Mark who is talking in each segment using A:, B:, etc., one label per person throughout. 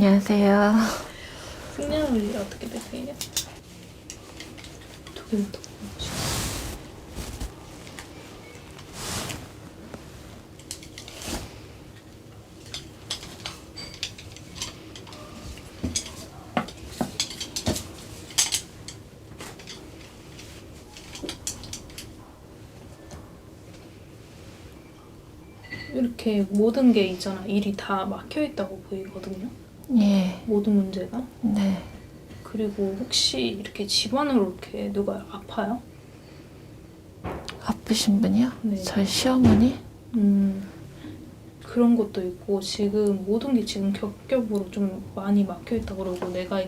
A: 안녕하세요. 생년월일이 어떻게 되세요? 두 개부터 보여주세요. 이렇게 모든 게 있잖아. 일이 다 막혀 있다고 보이거든요.
B: 예,
A: 모든 문제가.
B: 네.
A: 그리고 혹시 이렇게 집안으로 이렇게 누가 아파요?
B: 아프신 분이요?
A: 네.
B: 저희 시어머니?
A: 음 그런 것도 있고 지금 모든 게 지금 겹겹으로 좀 많이 막혀 있다 그러고 내가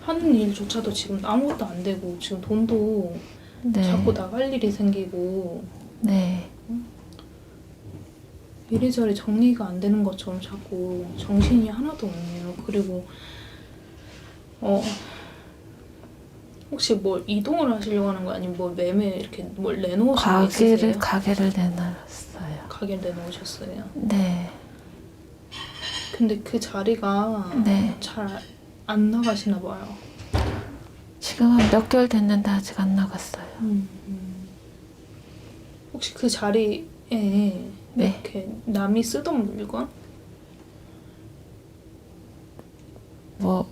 A: 하는 일조차도 지금 아무것도 안 되고 지금 돈도
B: 네.
A: 자꾸 나갈 일이 생기고
B: 네.
A: 이리저리 정리가 안 되는 것처럼 자꾸 정신이 하나도 없네요. 그리고 어 혹시 뭘 이동을 하시려고 하는 거 아니면 뭐 매매 이렇게 뭘 내놓으신 게
B: 가게를,
A: 있으세요?
B: 가게를 내놨어요.
A: 가게를 내놓으셨어요.
B: 네.
A: 근데 그 자리가
B: 네.
A: 잘 안 나가시나 봐요.
B: 지금 한 몇 개월 됐는데 아직 안 나갔어요.
A: 음. 혹시 그 자리에
B: 네.
A: 이렇게 남이 쓰던 물건
B: 뭐,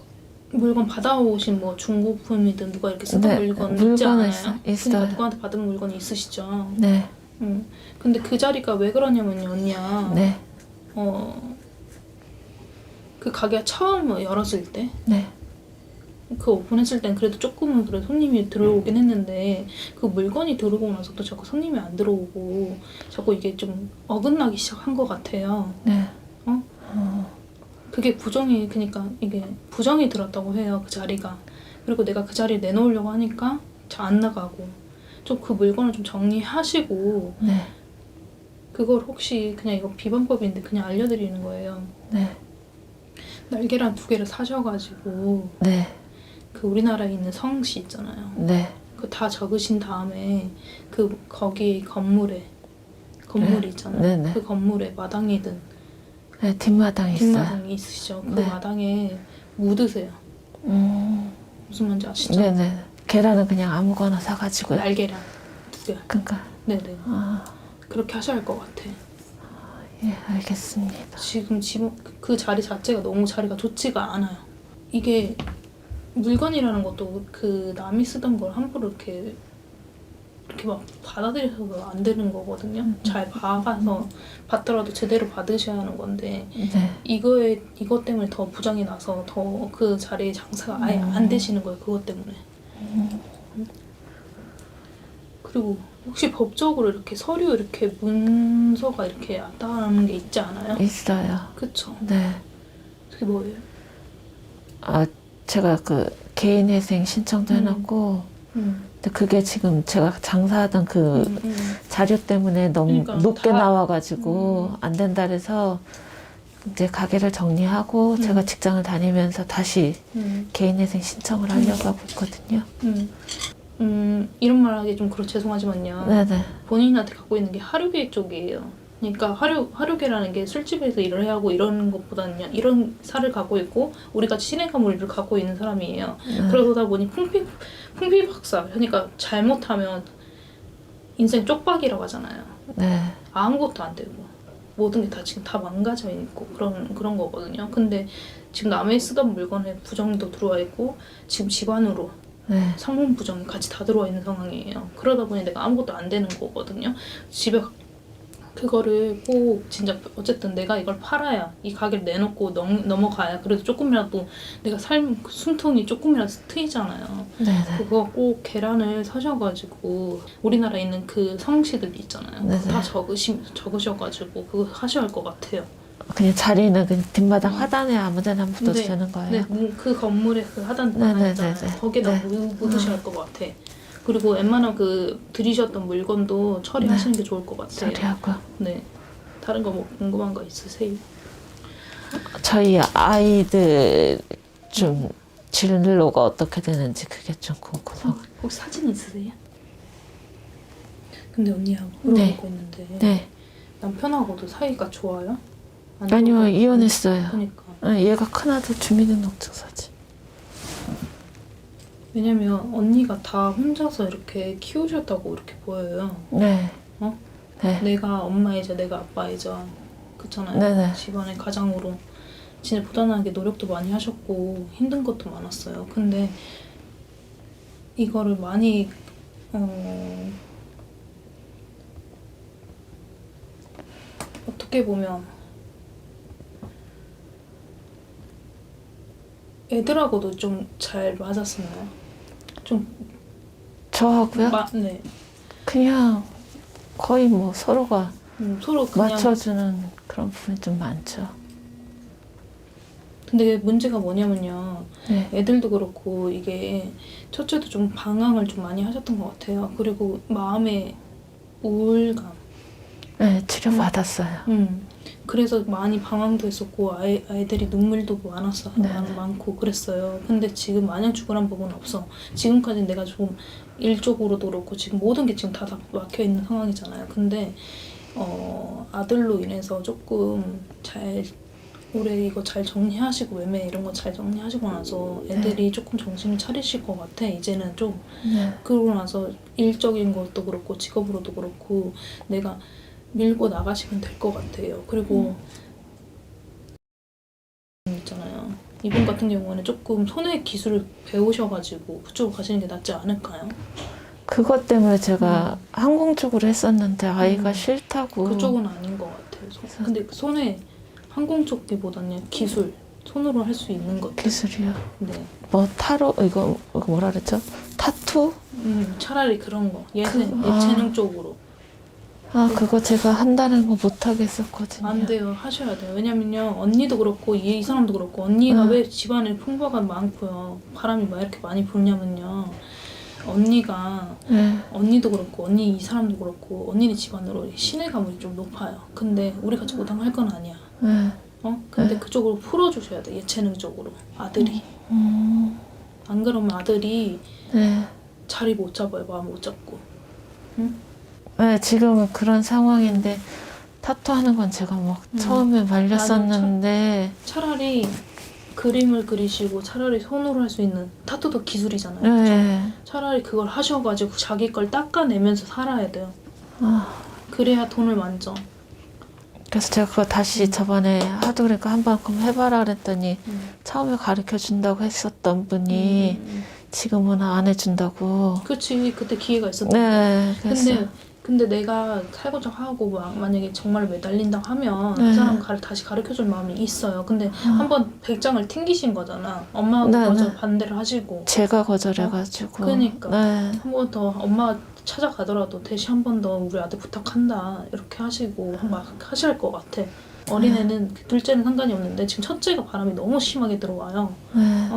A: 물건 받아오신 뭐 중고품이든 누가 이렇게 쓰던
B: 네,
A: 물건 있지
B: 물건은
A: 않아요?
B: 있어-
A: 그러니까
B: 있어요.
A: 누구한테 받은 물건이 있으시죠.
B: 네.
A: 음. 근데 그 자리가 왜 그러냐면요, 언니야.
B: 네.
A: 어. 그 가게 처음 열었을 때,
B: 네.
A: 그 오픈했을 땐 그래도 조금은 그래 손님이 들어오긴 했는데 그 물건이 들어오고 나서도 자꾸 손님이 안 들어오고 자꾸 이게 좀 어긋나기 시작한 것 같아요.
B: 네.
A: 어?
B: 어,
A: 그게 부정이 그러니까 이게 부정이 들었다고 해요 그 자리가 그리고 내가 그 자리에 내놓으려고 하니까 잘 안 나가고 좀 그 물건을 좀 정리하시고
B: 네.
A: 그걸 혹시 그냥 이거 비방법인데 그냥 알려드리는 거예요
B: 네.
A: 날계란 두 개를 사셔가지고
B: 네.
A: 그 우리나라에 있는 성씨 있잖아요
B: 네.
A: 그 다 적으신 다음에 그 거기 건물에 건물이 있잖아요
B: 네, 네.
A: 그 건물에 마당이든
B: 네. 뒷마당 있어요.
A: 뒷마당이 있으시죠 그
B: 네.
A: 마당에 묻으세요
B: 음.
A: 무슨 말인지 아시죠?
B: 네네. 계란은 그냥 아무거나 사가지고요.
A: 날계란 두 개.
B: 그러니까,
A: 네네.
B: 아,
A: 그렇게 하셔야 할 것 같아.
B: 예, 알겠습니다.
A: 지금 집, 그 자리 자체가 너무 자리가 좋지가 않아요. 이게 물건이라는 것도 그 남이 쓰던 걸 함부로 이렇게 이렇게 막 받아들여서 안 되는 거거든요. 잘 봐가서 받더라도 제대로 받으셔야 하는 건데
B: 네.
A: 이거에 이것 때문에 더 부정이 나서 더 그 자리에 장사가 아예 안 되시는 거예요. 그것 때문에. 그리고 혹시 법적으로 이렇게 서류 이렇게 문서가 이렇게 왔다는 게 있지 않아요?
B: 있어요.
A: 그쵸?
B: 네.
A: 그게 뭐예요?
B: 아, 제가 그 개인회생 신청도
A: 음.
B: 해놨고,
A: 음,
B: 근데 그게 지금 제가 장사하던 그
A: 음, 음.
B: 자료 때문에 너무
A: 그러니까
B: 높게
A: 다-
B: 나와가지고 안 된다 그래서 이제 가게를 정리하고
A: 음.
B: 제가 직장을 다니면서 다시
A: 음,
B: 개인회생 신청을 하려고 하고 있거든요.
A: 음. 음, 이런 말 하기 좀 그렇 죄송하지만요.
B: 네네.
A: 본인한테 갖고 있는 게 하류계 쪽이에요. 그러니까 하류 하류계라는 게 술집에서 일을 하고 이런 것보다는요 이런 살을 갖고 있고 우리가 신해가물을 갖고 있는 사람이에요.
B: 네.
A: 그러다 보니 풍피 풍비박사 그러니까 잘못하면 인생 쪽박이라고 하잖아요.
B: 네.
A: 아무것도 안 되고 모든 게 다 지금 다 망가져 있고 그런 그런 거거든요. 근데 지금 남의 쓰던 물건에 부정도 들어와 있고 지금 집안으로
B: 네.
A: 상품 부정이 같이 다 들어와 있는 상황이에요. 그러다 보니 내가 아무것도 안 되는 거거든요. 집에 그거를 꼭 진짜 어쨌든 내가 이걸 팔아야 이 가게를 내놓고 넘, 넘어가야 그래도 조금이라도 내가 삶 숨통이 조금이라도 트이잖아요.
B: 네네.
A: 그거 꼭 계란을 사셔가지고 우리나라에 있는 그 성씨들 있잖아요.
B: 네네.
A: 다 적으시 적으셔가지고 그거 하셔야 할 것 같아요.
B: 그냥 자리는 그냥 뒷마당 화단에 아무데나 묻어도
A: 네.
B: 되는 거예요.
A: 네, 문- 그 건물에 그 하단
B: 네네네네.
A: 있잖아요. 거기다
B: 네.
A: 묻- 묻으셔야 할 것 같아. 그리고 웬만한 그 들이셨던 물건도 처리하시는 게 좋을 것 같아요.
B: 자리하고
A: 네. 다른 거 뭐 궁금한 거 있으세요?
B: 저희 아이들 좀 진로가 어떻게 되는지 그게 좀 궁금하고.
A: 혹시 사진 있으세요? 근데 언니하고
B: 네.
A: 물어보고 있는데
B: 네.
A: 남편하고도 사이가 좋아요? 안
B: 아니요
A: 좋아요?
B: 이혼했어요.
A: 그러니까
B: 아, 얘가 큰 아들 주민등록증서지.
A: 왜냐면 언니가 다 혼자서 이렇게 키우셨다고 이렇게 보여요.
B: 네.
A: 어?
B: 네.
A: 내가 엄마이자 내가 아빠이자 그렇잖아요.
B: 네네.
A: 집안의 가장으로 진짜 부단하게 노력도 많이 하셨고 힘든 것도 많았어요. 근데 이거를 많이 어 어떻게 보면 애들하고도 좀 잘 맞았었나요? 좀
B: 저하고요?
A: 마, 네.
B: 그냥 거의 뭐 서로가
A: 음, 서로 그냥
B: 맞춰주는 그런 부분이 좀 많죠.
A: 근데 문제가 뭐냐면요.
B: 네.
A: 애들도 그렇고 이게 첫째도 좀 방황을 좀 많이 하셨던 것 같아요. 그리고 마음의 우울감.
B: 네, 치료 받았어요.
A: 음. 그래서 많이 방황도 했었고 아이, 아이들이 눈물도 많았어
B: 네.
A: 많, 많고 그랬어요. 근데 지금 마냥 죽으란 부분은 없어. 지금까지 내가 좀 일적으로도 그렇고 지금 모든 게 지금 다, 다 막혀 있는 상황이잖아요. 근데 어, 아들로 인해서 조금 잘 올해 이거 잘 정리하시고 매매 이런 거 잘 정리하시고 나서 애들이 조금 정신을 차리실 것 같아. 이제는 좀
B: 네.
A: 그러고 나서 일적인 것도 그렇고 직업으로도 그렇고 내가 밀고 나가시면 될 것 같아요. 그리고 있잖아요. 이분 같은 경우는 조금 손의 기술을 배우셔가지고 그쪽으로 가시는 게 낫지 않을까요?
B: 그것 때문에 제가 항공 쪽으로 했었는데 아이가
A: 음.
B: 싫다고.
A: 그쪽은 아닌 것 같아요. 손- 근데 그 손에 항공 쪽기보다는 기술 손으로 할 수 있는 것.
B: 기술이요.
A: 네.
B: 뭐 타로 이거, 이거 뭐라 그랬죠? 타투?
A: 음, 차라리 그런 거 예체,
B: 그- 아.
A: 예체능 쪽으로
B: 아 그거 제가 한다는 거 못 하겠었거든요.
A: 안 돼요. 하셔야 돼요. 왜냐면요. 언니도 그렇고 이, 이 사람도 그렇고 언니가
B: 음.
A: 왜 집안에 풍부가 많고요. 바람이 왜 이렇게 많이 불냐면요. 언니가
B: 네.
A: 언니도 그렇고 언니 이 사람도 그렇고 언니네 집안으로 신의 가물이 좀 높아요. 근데 우리가 저보다 할건 아니야.
B: 네.
A: 어? 근데
B: 네.
A: 그쪽으로 풀어주셔야 돼. 예체능 쪽으로 아들이.
B: 음,
A: 안 그러면 아들이
B: 네.
A: 자리 못 잡아요. 마음 못 잡고.
B: 네, 지금은 그런 상황인데 타투 하는 건 제가 막
A: 음.
B: 처음에 말렸었는데
A: 차라리 그림을 그리시고 차라리 손으로 할 수 있는 타투도 기술이잖아요.
B: 네.
A: 차라리 그걸 하셔가지고 자기 걸 닦아내면서 살아야 돼요.
B: 아,
A: 그래야 돈을 만져.
B: 그래서 제가 그거 다시 저번에 하도 그러니까 한번 그럼 해봐라 그랬더니 처음에 가르쳐 준다고 했었던 분이
A: 음.
B: 지금은 안 해준다고.
A: 그치 그때 기회가 있었는데.
B: 네. 그래서
A: 근데 근데 내가 살고자 하고 막 만약에 정말 매달린다고 하면
B: 네.
A: 그 사람 가르, 다시 가르쳐줄 마음이 있어요. 근데 한번 백장을 튕기신 거잖아. 엄마가
B: 네,
A: 먼저
B: 네.
A: 반대를 하시고
B: 제가 거절해가지고.
A: 그러니까.
B: 네.
A: 한 번 더 엄마가 찾아가더라도 대시 한번 더 우리 아들 부탁한다 이렇게 하시고 막 하실 것 같아. 어린애는 둘째는 상관이 없는데 지금 첫째가 바람이 너무 심하게 들어와요.
B: 네.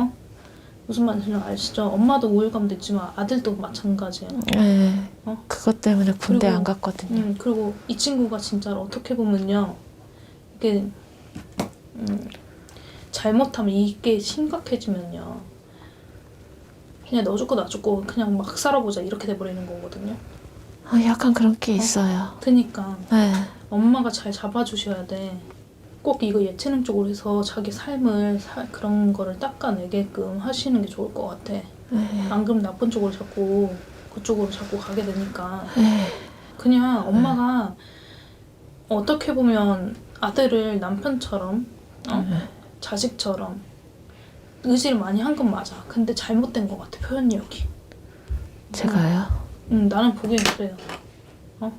A: 무슨 말인지 아시죠? 엄마도 우울감도 있지만 아들도 마찬가지예요.
B: 네.
A: 어?
B: 그것 때문에 군대
A: 그리고-
B: 안 갔거든요.
A: 음, 그리고 이 친구가 진짜 어떻게 보면요. 이게 음, 잘못하면 이게 심각해지면요. 그냥 너 죽고 나 죽고 그냥 막 살아보자 이렇게 돼버리는 거거든요.
B: 아, 약간 그런 게 있어요.
A: 그러니까
B: 네.
A: 엄마가 잘 잡아주셔야 돼. 꼭 이거 예체능 쪽으로 해서 자기 삶을 사- 그런 거를 닦아내게끔 하시는 게 좋을 것 같아.
B: 네.
A: 안 그러면 나쁜 쪽으로 자꾸 그쪽으로 자꾸 가게 되니까
B: 네.
A: 그냥 엄마가 어떻게 보면 아들을 남편처럼 어?
B: 네.
A: 자식처럼 의지를 많이 한 건 맞아. 근데 잘못된 것 같아 표현력이.
B: 제가요?
A: 음, 나는 보기엔 그래요. 어?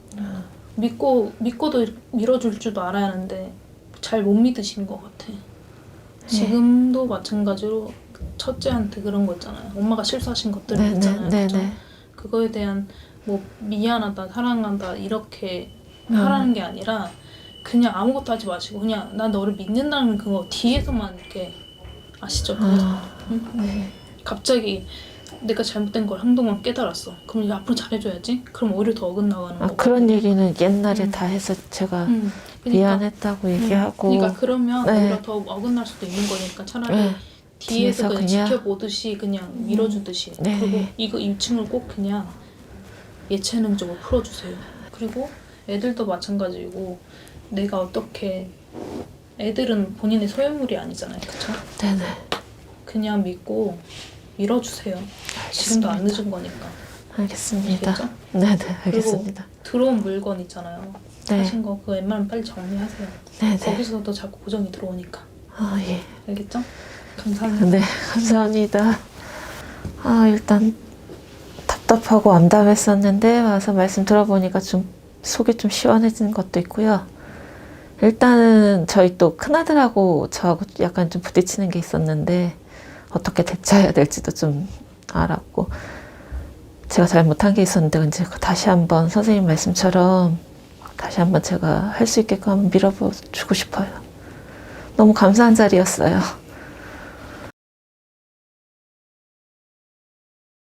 A: 믿고 믿고도 밀어줄 줄도 알아야 하는데 잘 못 믿으시는 것 같아. 지금도 마찬가지로 첫째한테 그런 거 있잖아요. 엄마가 실수하신 것들
B: 네, 네,
A: 있잖아요.
B: 네? 네.
A: 그거에 대한 뭐 미안하다, 사랑한다 이렇게
B: 음.
A: 하라는 게 아니라 그냥 아무것도 하지 마시고 그냥 난 너를 믿는다는 그거 뒤에서만 이렇게 아시죠?
B: 아,
A: 응?
B: 네.
A: 갑자기 내가 잘못된 걸 한동안 깨달았어. 그럼 이제 앞으로 잘해줘야지. 그럼 오히려 더 어긋나가는
B: 아,
A: 거고.
B: 그런 얘기는 옛날에
A: 음.
B: 다 해서 제가
A: 응. 그러니까,
B: 미안했다고 얘기하고.
A: 그러니까 그러면
B: 네.
A: 오히려 더 어긋날 수도 있는 거니까 차라리
B: 네.
A: 뒤에서
B: 뒤에서
A: 그냥,
B: 그냥-
A: 지켜보듯이 그냥 밀어주듯이
B: 네.
A: 그리고 이거 이 친구를 꼭 그냥 예체능적으로 풀어주세요. 그리고 애들도 마찬가지고 내가 어떻게 애들은 본인의 소유물이 아니잖아요. 그쵸?
B: 네네.
A: 그냥 믿고 밀어주세요. 지금도 안
B: 알겠습니다.
A: 늦은 거니까.
B: 알겠습니다.
A: 아시겠죠?
B: 네네, 알겠습니다.
A: 들어온 물건 있잖아요.
B: 네.
A: 하신 거 그거 웬만하면 빨리 정리하세요.
B: 네네.
A: 거기서도 자꾸 고정이 들어오니까.
B: 아, 예.
A: 알겠죠? 감사합니다.
B: 네, 감사합니다. 아, 일단 답답하고 암담했었는데 와서 말씀 들어보니까 좀 속이 좀 시원해진 것도 있고요. 일단은 저희 또 큰아들하고 저하고 약간 좀 부딪히는 게 있었는데 어떻게 대처해야 될지도 좀 알았고 제가 잘못한 게 있었는데 이제 다시 한번 선생님 말씀처럼 다시 한번 제가 할 수 있게끔 밀어주고 싶어요. 너무 감사한 자리였어요.